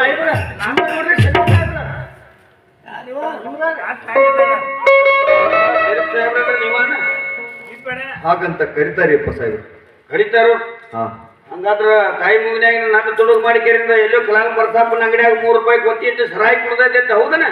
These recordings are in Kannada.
ನೋಡ್ರಿ. ಹಾಗಂತ ಕರಿತಾರಿಯಪ್ಪ ಸಾಹೇಬ್ರು. ಕರಿತಾರು? ಹಾ. ಹಂಗಾದ್ರ ತಾಯಿ ಮುಗಿನಾಗ ನಾನು ತುಡುಗು ಮಾಡಿ ಕೇರಿಂದ ಎಲ್ಲೋ ಕಲಾಲ ಬರ್ತಾಪನ ಅಂಗಡಿಯಾಗ ಮೂರು ರೂಪಾಯಿ ಗೊತ್ತಿ ಇಟ್ಟು ಸರಾಯಿ ಕುಡ್ದೈತೆ ಅಂತ ಹೌದನ.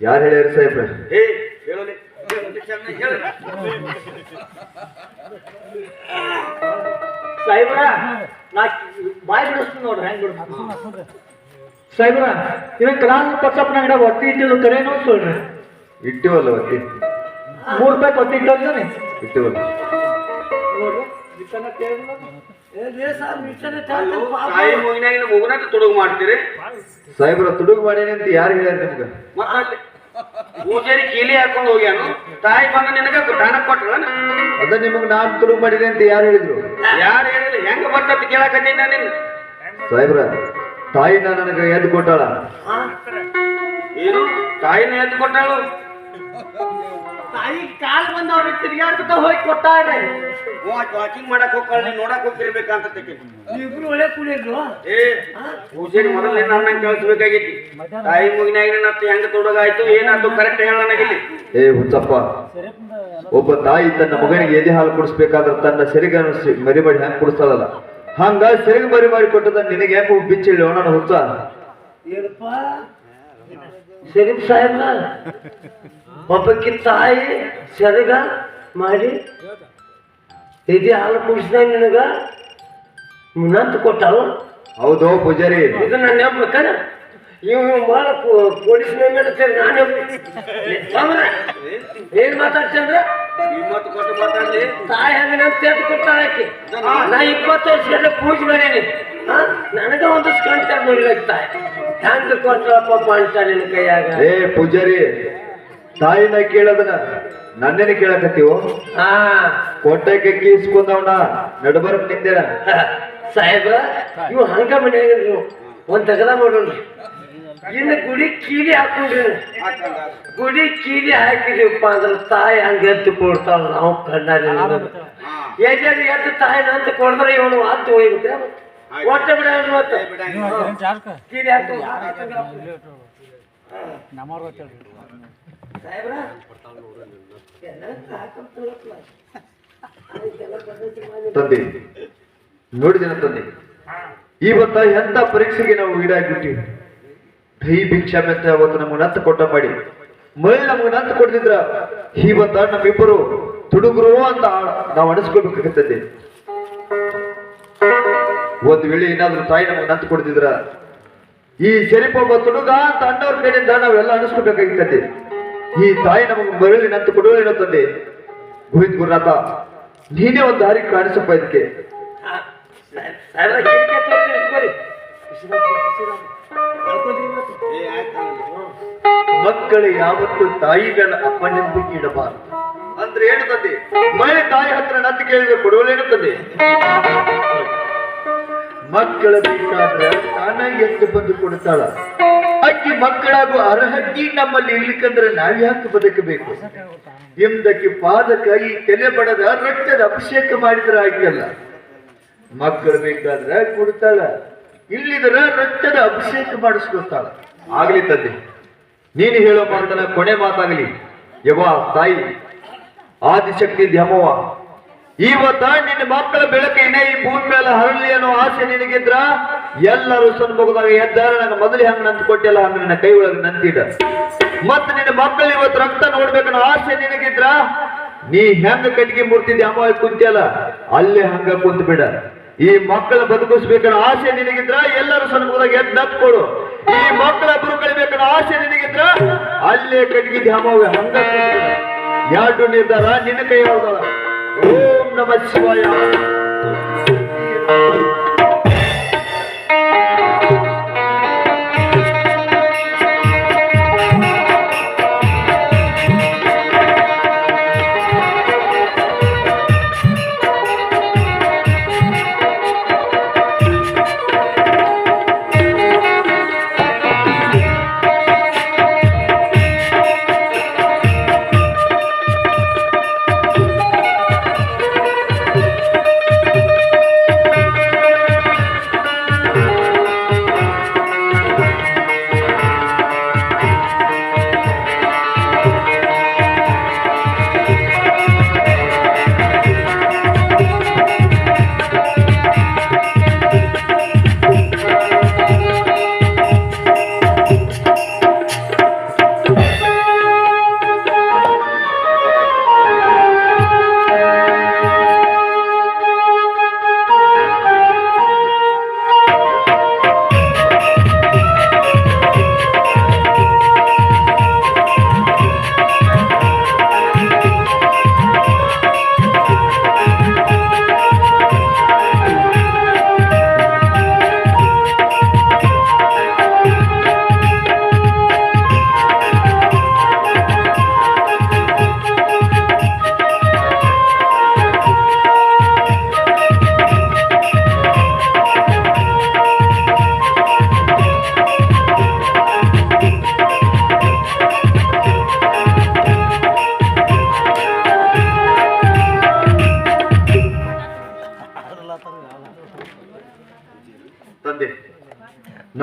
ಯಾರು ಹೇಳ್ಯಾರ ಸಾಹೇಬ್ರ? ಏ ಹೇಳ ಹೇಳು ಸಾಹೇಬ್ರ ನಾ ಬಾಯಿ ಬಿಡಿಸ್ತೀನಿ ನೋಡ್ರಿ ಹೆಂಗ್ ಬಿಡ್ತೀನಿ ಸಾಹೇಬ್ರ ಇದನ್ನ ಕಲಾಂ ಪಕ್ಷಪ್ಪನ ಗಿಡ ಒತ್ತಿ ಇಟ್ಟಿಲ್ಲ ಕರೇನು ಸೊಳ್ರಿ ಇಟ್ಟಿವಲ್ಲ ಒತ್ತಿ. ಮೂರು ರೂಪಾಯಿ ಒತ್ತಿ ಇಟ್ಟಂತಾನೆ ಇಟ್ಟಿವಲ್ಲ. ನೋಡ್ರಿ ವಿಷಯನ ಕೇಳಿದ್ನೋ ಮುಗಿನಾಗಿನ ಮುಗುನಾಟ ತುಡುಗು ಮಾಡ್ತೀರಿ? ಸಾಹೇಬ್ರ ತುಡುಗು ಮಾಡೇನಿ ಅಂತ ಯಾರು ಹೇಳ್ಯಾರ ನಿಮ್ಗೆ? ಪೂಜಾರಿ ಕೀಲಿ ಹಾಕೊಂಡು ಹೋಗ್ಯಾನು. ತಾಯಿ ಬಂದ ನಿನಗ ದಾನ ಕೊಟ್ರ ಅದ ನಿಮಗ್ ನಾನ್ ತುಳು ಮಾಡಿದೆ ಅಂತ ಯಾರು ಹೇಳಿದ್ರು? ಯಾರು ಹೇಳಿಲ್ಲ. ಹೆಂಗ ಬರ್ತಂತ ಕೇಳಕತ್ತೀನಿ ನಾನು ನಿನ್ನ. ಸಾಹೇಬ್ರ ತಾಯಿನ ನನಗೆ ಎದ್ದು ಕೊಟ್ಟಾಳ. ಏನು? ತಾಯಿನ ಎದ್ದು ಕೊಟ್ಟಾಳು? ತಾಯಿ ಕಾಲ್ ಬಂದವ್ರು ತಿರ್ಗಾಡ್ಕೊತ ಹೋಗಿ ಕೊಟ್ಟಾರೆ ವಾಕಿಂಗ್ ಮಾಡಕ್ ಹೋಗ್ಕೊಳ್ಳಿ ನೋಡಕ್ ಹೋಗ್ತಿರ್ಬೇಕಂತ ತೆಕ್ಕಿ. ಇಬ್ರು ಒಳ್ಳೆ ಕುಡಿದ್ರು ಏ ಪೂಜಾರಿ ಮೊದಲೇ ನನ್ನ ಕೇಳಿಸ್ಬೇಕಾಗೈತಿ. ತಾಯಿ ಮುಗಿನಾಗಿನ ನತ್ತು ಹೆಂಗ ತೊಡಗಾಯ್ತು ಏನಾಯ್ತು ಕರೆಕ್ಟ್ ಹೇಳ ನನಗಿಲ್ಲಿ. ಏ ಹುಚ್ಚಪ್ಪ. ಒಬ್ಬ ತಾಯಿ ತನ್ನ ಮಗನಿಗೆ ಎದೆ ಹಾಲು ಕುಡಿಸ್ಬೇಕಾದ್ರೆ ತನ್ನ ಸೆರಿಗನ್ನು ಸಿ- ಮರಿ ಮಾಡಿ ಹೆಂಗ್ ಕುಡಿಸ್ತಾಳಲ್ಲ? ಹಂಗ ಸೆರಿಗ ಮರಿ ಮಾಡಿ ಕೊಟ್ಟದ ನಿನಗೆ ಯಾಕೆ ಬಿಚ್ಚಿಲ್ಲ ನನ್ನ ಹುಚ್ಚ? ಏನಪ್ಪ? ಶರೀಫ್ ಸಾಹೇಬ್ರ ಒಬ್ಬಕ್ಕೆ ತಾಯಿ ಸೆರಗ ಮಾಡಿ ಇದು ಹಾಲು ಕುಡಿಸಿದ ನಿನಗ ಮುನ್ನಂತ ಕೊಟ್ಟಲ್ಲ ಹೌದು ಪೂಜಾರಿ. ಇದು ನನ್ನ ಹೇಳ್ಬೇಕನ ಇವ್ ಮಾಡ ಭಾಳ ಪೊಲೀಸ್ ಮೇಲೆ ಸೇರಿ ನಾನು ಏನ್ ಮಾತಾಡ್ತಂದ್ರ ತಾಯಿ ಹಂಗ ನನ್ ತೇಟ್ ಕೊಟ್ಟಾಳ ಆಕಿ? ನಾ ಇಪ್ಪತ್ತು ವರ್ಷ ಪೂಜೆ ಮಾಡೇನಿ. ಹಾ? ನನಗ ಒಂದು ಕಾಣ್ತಾರ ನೋಡಿಲ್ಲ ತಾಯಿ. ಹ್ಯಾಂಗ ಕೊಟ್ಟಳಪ್ಪ ಅಂತ ನಿನ್ನ ಕೈಯಾಗ? ಏ ಪೂಜಾರಿ ತಾಯಿನ ಕೇಳದನ ನನ್ನೇನು ಕೇಳಕತ್ತೀವೋ? ಹಾ. ಕೊಟ್ಟಕ್ಕೆ ಕೀಸ್ಕೊಂಡವನ ನಡಬರ್ಕ್ ನಿಂದೇನ ಸಾಹೇಬ ಇವು ಹಂಗ ಮನ್ಯಾಗ ನೀವು. ಒಂದ್ ತಗದ ಮಾಡೋಣ್ರಿ ಇನ್ನು ಗುಡಿ ಕೀಲಿ ಹಾಕೊಂಡ್ರಿ ಗುಡಿ ಕೀಲಿ ಹಾಕಿದೀವಪ್ಪ ಅಂದ್ರೆ ತಾಯಿ ಹಂಗ ಎದ್ದು ಕೊಡ್ತಾಳ ನಾವು ಕಣ್ಣಾರಿ ಎದ್ದು ಎದ್ದು ತಾಯಿ ನಂತ ಕೊಡಿದ್ರೆ ಇವನು ಆತು ಹೋಗ್ಬಿಟ್ರೆ. ಒಟ್ಟ ಬಿಡ ಮತ್ತೆ ತಂದೆ ನೋಡಿದಿನ ತಂದೆ. ಇವತ್ತ ಎಂತ ಪರೀಕ್ಷೆಗೆ ನಾವು ಈಡಾಗ್ಬಿಟ್ಟಿವಿ? ದೈ ಭಿಕ್ಷಾಮೆ ಅಂತ ಅವತ್ತು ನಮ್ಗೆ ನತ್ತ ಕೊಟ್ಟ ಮಾಡಿ. ಮಳೆ ನಮ್ಗೆ ನತ್ತ ಕೊಡ್ತಿದ್ರ ಇವತ್ತ ನಮ್ಮಿಬ್ಬರು ತುಡುಗರು ಅಂತ ನಾವು ಅನಿಸ್ಕೊಳ್ಬೇಕಾಗತ್ತದೆ ಒಂದ್ ವೇಳೆ ಏನಾದ್ರೂ ತಾಯಿ ನಮಗೆ ನಂತು ಕೊಡ್ತಿದ್ರ, ಈ ಶರೀಫ್ ಒಬ್ಬ ತುಡುಗ ಅಂತ ಅಣ್ಣವ್ರ ಕಡೆಯಿಂದ ನಾವೆಲ್ಲ ಅನಿಸ್ಕೋಬೇಕಾಗಿರ್ತದೆ ಈ ತಾಯಿ ನಮಗೆ ಮರಳಿ ನಂತು ಕೊಡುವೇನೋ ತಂದೆ. ಗೋವಿಂದ್ ಗುರುನಾಥ, ನೀನೇ ಒಂದು ದಾರಿ ಕಾಣಿಸಪ್ಪ ಇದಕ್ಕೆ ಮಕ್ಕಳು ಯಾವತ್ತು ತಾಯಿಗಳ ಮೇಲೆ ಅಪ್ಪನೆಂಬುಗೆ ಇಡಬಾರದು. ಅಂದ್ರೆ ಏನು ತಂದೆ? ಮಳೆ ತಾಯಿ ಹತ್ರ ನಂತು ಕೇಳಿದ್ರೆ ಕೊಡುವಲ್ಲೇನು ತಂದೆ? ಮಕ್ಕಳ ಬೇಕಾದ್ರೆ ಎತ್ತು ಬಂದು ಕೊಡ್ತಾಳ. ಅಕ್ಕಿ ಮಕ್ಕಳಾಗುವ ಅರ್ಹತೆ ನಮ್ಮಲ್ಲಿ ಇರ್ಲಿಕ್ಕಂದ್ರೆ ನಾವು ಯಾಕೆ ಬದುಕಬೇಕು? ಎಂದಕ್ಕೆ ಪಾದಕ ಈ ತಲೆ ಬಡದ ರಕ್ತದ ಅಭಿಷೇಕ ಮಾಡಿದ್ರೆ ಆಗಿಲ್ಲ ಮಕ್ಕಳು ಬೇಕಾದ್ರೆ ಕೊಡ್ತಾಳ. ಇಲ್ಲಿದ್ರ ರಕ್ತದ ಅಭಿಷೇಕ ಮಾಡಿಸ್ಕೊತಾಳ ಆಗ್ಲಿ ತಂದೆ, ನೀನು ಹೇಳೋ ಮಾತನ ಕೊನೆ ಮಾತಾಗಲಿ. ಯವ್ವ ತಾಯಿ, ಆದಿಶಕ್ತಿ ದ್ಯಾಮವ್ವ. ಇವತ್ತ ನಿನ್ನ ಮಕ್ಕಳ ಬೆಳಕಿನ ಈ ಭೂಮಿ ಮೇಲೆ ಹರಳಿ ಅನ್ನೋ ಆಸೆ ನಿನಗಿದ್ರ? ಎಲ್ಲರೂ ಸನ್ಮುಖದಾಗ ಎದ್ದಾರ ನನಗೆ ಮೊದಲು ಹಂಗ ನಂತ ಕೊಟ್ಟಿಲ್ಲ, ಹಂಗ ನನ್ನ ಕೈ ಒಳಗೆ ನಂತಿಡ ಮತ್ತ ನಿನ್ನ ಮಕ್ಕಳು ಇವತ್ತು ರಕ್ತ ನೋಡ್ಬೇಕನ್ನೋ ಆಸೆ ನಿನಗಿದ್ರ? ನೀ ಹೆಂಗ ಕಟ್ಟಿಗೆ ಮೂರ್ತಿ ಅಮ್ಮ ಕುಂತಿಯಲ್ಲ, ಅಲ್ಲೇ ಹಂಗ ಕುಂತ ಬಿಡ. ಈ ಮಕ್ಕಳ ಬದುಕಿಸ್ಬೇಕನ್ನೋ ಆಸೆ ನಿನಗಿದ್ರ? ಎಲ್ಲರೂ ಸನ್ಮುಖದಾಗ ಎದ್ದು ನತ್ಕೊಡು ಈ ಮಕ್ಕಳ ಬದುಕಳಿಬೇಕನ್ನೋ ಕಳಿಬೇಕನ್ನೋ ಆಸೆ ನಿನಗಿದ್ರ? ಅಲ್ಲೇ ಕಟ್ಟಿಗೆ ಅಮ್ಮ ಹಂಗ. ಎರಡು ನಿರ್ಧಾರ ನಿನ್ನ ಕೈ ಹೋಗಲ್ಲ ಓಂ ನಮ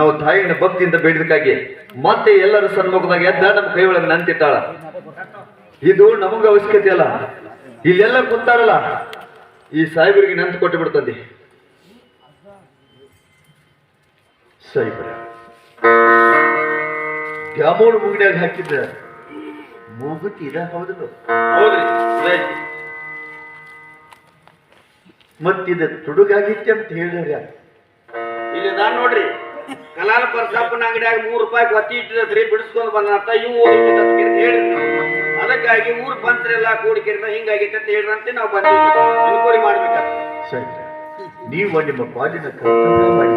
ನಾವು ತಾಯಿನ ಭಕ್ತಿಯಿಂದ ಬೇಡಿದಕ್ಕಾಗಿ ಮತ್ತೆ ಎಲ್ಲರ ಸನ್ಮುಖದಾಗ ಎದ್ದ ನಮ್ಮ ಕೈ ಒಳಗೆ ನಂತಿಟ್ಟಾಳ. ಇದು ನಮಗ ಅವಶ್ಯಕತೆ ಅಲ್ಲ. ಇಲ್ಲೆಲ್ಲ ಕುಂತಾರಲ್ಲ. ಈ ಸಾಹೇಬರಿಗೆ ನಂತು ಕೊಟ್ಟು ಬಿಡ್ತದೆ ಸಾಹೇಬರ ದ್ಯಾಮೋಡ್ ಮುಗಿನಾಗ ಹಾಕಿದ್ದ ಮೂಗುತಿ ಇದ? ಹೌದು ಹೌದ್ರಿ. ಮತ್ತಿದ ತುಡುಗಾಗಿತ್ತೆ ಅಂತ ಹೇಳಿದ್ರೆ ಇಲ್ಲಿ ನಾನ್ ನೋಡ್ರಿ. ಕಲಾಲ ಪರಸಪ್ಪನ ಅಂಗಡಿಯಾಗ ಮೂರು ರೂಪಾಯಿ ಒತ್ತಿ ಇಟ್ಟಿದ್ರಿ ಬಿಡಿಸ್ಕೊಂಡು ಬಂದಂತ ಇವು. ಅದಕ್ಕಾಗಿ ಊರ್ ಪಂಚರೆಲ್ಲ ಕೂಡಿಕಿರಿದ ಹಿಂಗಾಗೈತೆ ಅಂತ ಹೇಳಿದಂತೆ ನಾವು ಬಂದಿದ್ವಿ ಮಾಡ್ಬೇಕು ಮಾಡ್ಬೇಕಂತ ಸರಿ. ನೀವು ನಿಮ್ಮ ಪಾಲಿನ ಕರ್ತವ್ಯ ಮಾಡಿ.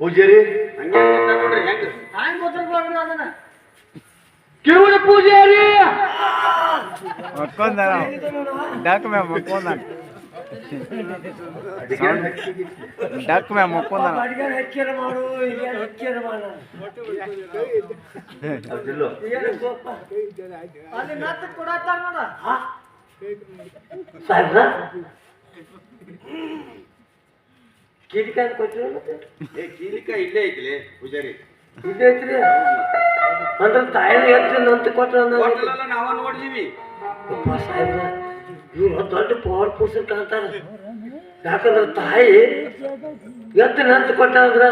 ಪೂಜಾರಿ? ಹಂಗೆ ಹಂಗೆ ನೋಡ್ರಿ ಹೆಂಗ? ಕಿವುಡ ಪೂಜಾರಿ. ಮಕ್ಕೊಂದ ಮಕ್ಕೊಂದ ಡಕ್ ಮ್ಯಾಮ್ ಸಾಹೇಬ್ರ ಕಿಡಿಕಾಯಿ ಕೊಟ್ಟಿರ ಮತ್ತೆ ಏ ಕೀಲಿಕ ಇಲ್ಲೇ ಐತಿಲಿ ಪೂಜಾರಿ ಇದೈತ್ರಿ ಅಂದ್ರೆ ತಾಯಿ ನಂತ ಕೊಟ್ರ ಹೋಟೆಲೆಲ್ಲ ನಾವ ನೋಡಿದೀವಿ ಸಾಹೇಬ್ರ ಇವ್ರು ದೊಡ್ಡ ಪವರ್ ಪುರುಷ ಕಾಣ್ತಾರ. ಯಾಕಂದ್ರೆ ತಾಯಿ ಎತ್ತ ನಂತ ಕೊಟ್ಟ ಅಂದ್ರೆ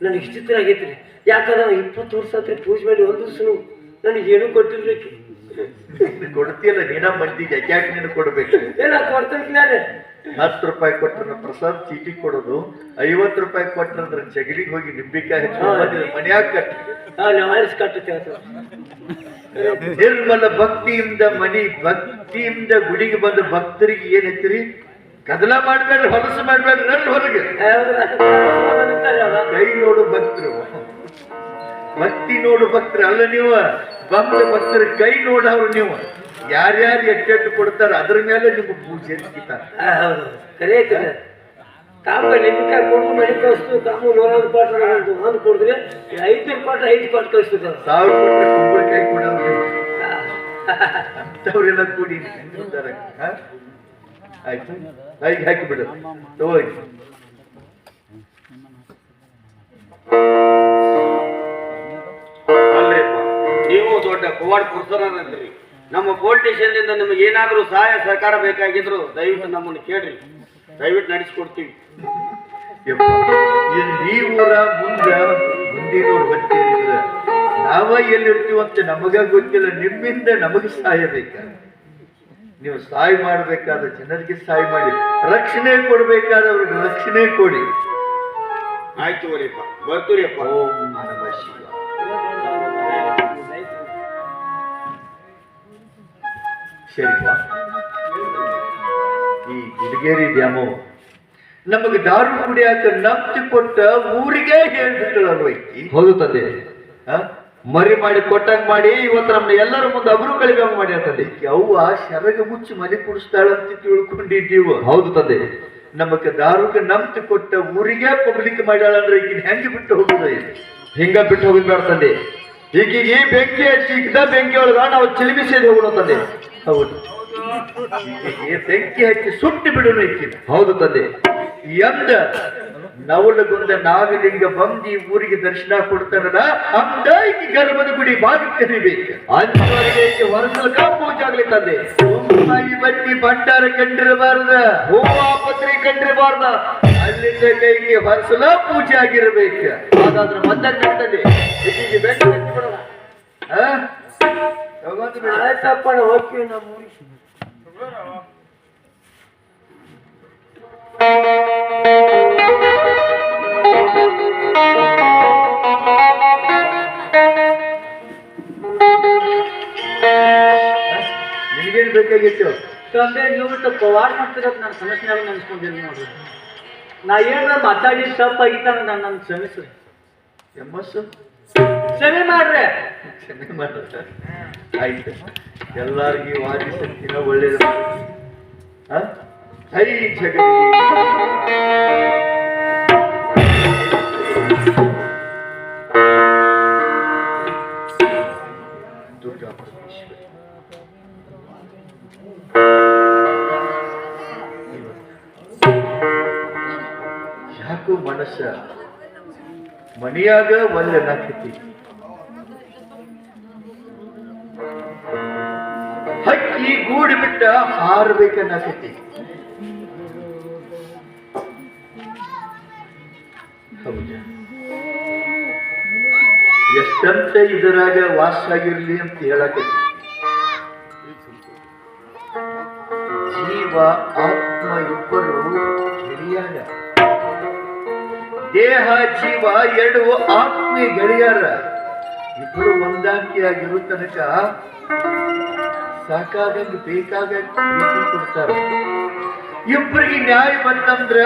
ನನಗೆ ವಿಚಿತ್ರ ಆಗೈತ್ರಿ. ಯಾಕಂದ್ರೆ ಇಪ್ಪತ್ತು ವರ್ಷ ಆತ್ರಿ ಪೂಜೆ ಮಾಡಿ ಒಂದು ಸುನು ನನಗೆ ಏನು ಕೊಟ್ಟಿರ್ಬೇಕು ಕೊಡ್ತೀಯಲ್ಲ ನೀನ ಮಂದಿಗೆ ಯಾಕೆ ನೀನು ಕೊಡ್ಬೇಕು? ಏನ ಕೊಡ್ತೀನಿ ಹತ್ತು ರೂಪಾಯಿ ಕೊಟ್ಟರೆ ಪ್ರಸಾದ್ ಚೀಟಿ ಕೊಡೋದು ಐವತ್ತು ರೂಪಾಯಿ ಕೊಟ್ಟರೆ ಜಗಲಿಗೆ ಹೋಗಿ ನಿಂಬಿಕಾಯಿ ಮನ್ಯಾಗ ಕಟ್ಟಿ. ನಾವು ಕಟ್ಟುತ್ತೇವೆ ನಿರ್ಮಲ ಭಕ್ತಿಯಿಂದ ಮನಿ ಭಕ್ತಿಯಿಂದ ಗುಡಿಗೆ ಬಂದ ಭಕ್ತರಿಗೆ ಏನ್ ಐತ್ರಿ? ಕದಲ ಮಾಡ್ಬೇಡ್ರಿ ಹೊಲಸು ಮಾಡ್ಬೇಡ್ರಿ ನನ್ ಹೊರಗೆ. ಕೈ ನೋಡು ಭಕ್ತರು. ಭಕ್ತಿ ನೋಡು ಭಕ್ತರು ಅಲ್ಲ ನೀವು? ಬಂದ ಭಕ್ತರ ಕೈ ನೋಡವ್ರು ನೀವು. ಯಾರ್ಯಾರು ಎಟ್ಟೆಟ್ಟು ಕೊಡ್ತಾರ ಅದ್ರ ಮೇಲೆ ನಿಮ್ಗೆ ಪೂಜೆ ಎತ್ತಿತಾರೆ ಕಾಮ ನಿಮ್ಮಿಕಾಯಿ ಕೊಡು ಮನೆ ಕಳಿಸ್ತು ಕಾಮ ನೂರಾರು ಕೊಟ್ರೆ ಒಂದು ಒಂದು ಕೊಡಿದ್ರೆ ಐದು ಕೊಟ್ರೆ ಐದು ಕೊಟ್ಟು ಕಳಿಸ್ತಿದ್ದ ಸಾವಿರ ಅಂತವ್ರೆಲ್ಲ ಕೂಡಿ ನಿಂತಿರ್ತಾರೆ ಆಯ್ತು? ಹಾಕಿ ಬಿಡು. ತಗೋಗಿ ನೀವು ದೊಡ್ಡ ಕೋವಾಡ್ ಪುರುಷರಂತ್ರಿ ನಮ್ಮ ಪೊಲೀಸ್ ನಿಮಗೆ ಏನಾದರೂ ಸಹಾಯ ಸರ್ಕಾರ ಬೇಕಾಗಿದ್ರು ದಯವಿಟ್ಟು ನಮ್ಮನ್ನು ಕೇಳ್ರಿ. ದಯವಿಟ್ಟು ನಡೆಸ್ಕೊಡ್ತೀವಿ ಈ ಊರ ಮುಂದೆ ಮುಂದಿನವ್ರು ನಾವ ಎಲ್ಲಿರ್ತೀವಂತ ನಮಗ ಗೊತ್ತಿಲ್ಲ ನಿಮ್ಮಿಂದ ನಮಗೆ ಸಹಾಯ ಬೇಕ. ನೀವು ಸಹಾಯ ಮಾಡಬೇಕಾದ ಜನರಿಗೆ ಸಹಾಯ ಮಾಡಿ ರಕ್ಷಣೆ ಕೊಡ್ಬೇಕಾದವ್ರಿಗೆ ರಕ್ಷಣೆ ಕೊಡಿ. ಆಯ್ತು ವರಿಪ್ಪ ಬರ್ತೀರಿಯಪ್ಪ ಓಂ ನಮಃ ಶಿವ ಈ ಡ್ಯಾಮು ನಮಗೆ ದಾರು ಕುಡಿಯಾಕ ನಂಬ್ತಿ ಕೊಟ್ಟ ಊರಿಗೆ ಹೇಳ್ಬಿಟ್ಟಳಲ್ವೈತಿ ಹೌದು ತಂದೆ? ಮರಿ ಮಾಡಿ ಕೊಟ್ಟಂಗ್ ಮಾಡಿ ಇವತ್ತು ನಮ್ಮ ಎಲ್ಲರ ಮುಂದೆ ಅವರು ಕಳಿಬೇಕಂಗ್ ಮಾಡಿ ಅಂತಂದೆ ಅವ್ವ ಶರಗ ಮುಚ್ಚಿ ಮನೆ ಕುಡಿಸ್ತಾಳಂತ ತಿಳ್ಕೊಂಡಿದ್ದೀವ. ಹೌದು ತಂದೆ. ನಮಗ ದಾರುಗ ನಂಬ್ತಿ ಕೊಟ್ಟ ಊರಿಗೆ ಪಬ್ಲಿಕ್ ಮಾಡ್ಯಾಳಂದ್ರೆ ಈಗ ಹೆಂಗ್ ಬಿಟ್ಟು ಹೋಗುದ ಹಿಂಗ ಬಿಟ್ಟು ಹೋಗುದ್ ಬೇಡ ತಂದೆ. ಈಗೀಗ ಬೆಂಕಿ ಹಚ್ಚಿ ಇದ್ದ ಬೆಂಕಿ ಒಳಗ ನಾವು ಚಿಲಿಮಿಸಿದ ಹೋಗೋಣ ತಂದೆ. ಹೌದು. ಬೆಂಕಿ ಹಚ್ಚಿ ಸುಟ್ಟು ಬಿಡೋಣ ಇಚ್ಛಿದ ಹೌದು ತಂದೆ. ಎಂದ ನವಲಗುಂದ ನಾಗಲಿಂಗ ಬಂದಿ ಊರಿಗೆ ದರ್ಶನ ಕೊಡ್ತಾರಲ್ಲ ಅಂದ ಈ ಗರ್ಭದ ಗುಡಿ ಬಾಗಿ ತೆರೀಬೇಕು ವರ್ಷ ಪೂಜೆ ಆಗ್ಲಿ ತಂದೆ? ಸೋಮಾಯಿ ಬಟ್ಟಿ ಭಂಡಾರ ಕಂಡಿರಬಾರ್ದ. ಹೋಮಾಪತ್ರಿ ಕಂಡಿರಬಾರ್ದ. ಅಲ್ಲಿಂದ ಕೈಗೆ ಹೊರಸಲ ಪೂಜೆ ಆಗಿರ್ಬೇಕು. ಹಾಗಾದ್ರೆ ಮದ್ದ ತಂದೆ ಬೆಟ್ಟ? ತಗೊಂಡ್ ಹೋಗ್ತೀವಿ ನಮ್ಮ ಊರಿಗೆ. ನಿನಗೇನ್ ಬೇಕಾಗಿತ್ತು? ತಂದೆ ನೀವು ಬಿಟ್ಟು ಪವಾಡ ಮಾಡ್ತಿರೋದು ನಾನು ಸಮಸ್ಯೆ ನೆನ್ಸ್ಕೊಂಡಿಲ್ಲ ನೋಡ್ರಿ ನಾ ಏನಾರ ಮಾತಾಡಿ ತಪ್ಪಾಗಿತ್ತ ನಾನು ನನ್ನ ಕ್ಷಮಿಸ್ರಿ ಎಮ್ಮಸ್ಸು ಕ್ಷಮೆ ಮಾಡ್ರೆ. ಕ್ಷಮೆ ಮಾಡ್ರೆ. ಆಯ್ತು. ಎಲ್ಲಾರ್ಗಿ ಒಳ್ಳೇದು? ಹೈ ಅದಕ್ಕೂ ಮನಸ್ಸ ಮನಿಯಾಗ ಒಲ್ಲೆ ನಕ್ಷತಿ. ಹಕ್ಕಿ ಗೂಡು ಬಿಟ್ಟ ಹಾರಬೇಕನ್ನಾಕತಿ ಹೌದಾ. ಎಷ್ಟಂತ ಇದರಾಗ ವಾಸ ಆಗಿರ್ಲಿ ಅಂತ ಹೇಳಕತ್ತಿ ಜೀವ ದೇಹ ಜೀವ ಎರಡು ಆತ್ಮೀಯ ಗೆಳೆಯರ. ಇಬ್ಬರು ಹೊಂದಾಣಿಕೆಯಾಗಿರೋ ತನಕ ಸಾಕಾದಂಗ ಬೇಕಾಗ ಕೊಡ್ತಾರ. ಇಬ್ಬರಿಗೆ ನ್ಯಾಯ ಬಂತಂದ್ರ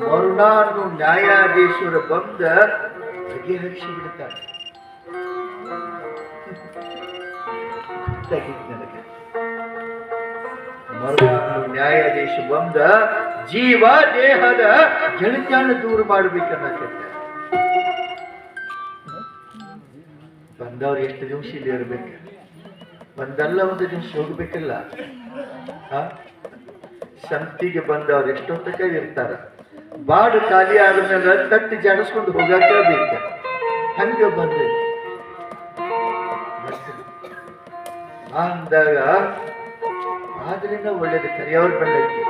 ಮರುಣಾನು ನ್ಯಾಯಾಧೀಶರ ಬಂದ ಬಗೆಹರಿಸಿ ಬಿಡ್ತಾರೆ. ನನಗೆ. ಮರುಣಾನು ನ್ಯಾಯಾಧೀಶ ಬಂದ ಜೀವ ದೇಹದ ಗೆಳತ್ಯಾನ ದೂರ ಮಾಡ್ಬೇಕನ್ನಕತ್ತ ಬಂದವ್ರು ಎಷ್ಟು ನಿಮಿಷ ಇಲ್ಲಿ ಇರ್ಬೇಕು? ಒಂದಲ್ಲ ಒಂದು ನಿಮಿಷ ಹೋಗ್ಬೇಕಲ್ಲ? ಸಂತಿಗೆ ಬಂದವ್ರು ಎಷ್ಟೊತ್ತಕ ಇರ್ತಾರ? ಬಾಡು ಖಾಲಿ ಆದ್ಮೇಲೆ ತಟ್ಟಿ ಜಾಡಿಸ್ಕೊಂಡು ಹೋಗಾಕ ಬೇಕ. ಹಂಗ ಬಂದ. ಅಂದಾಗ ಆದ್ರಿಂದ ಒಳ್ಳೇದು ಕರಿಯವ್ರು ಬಂದೈತಿ.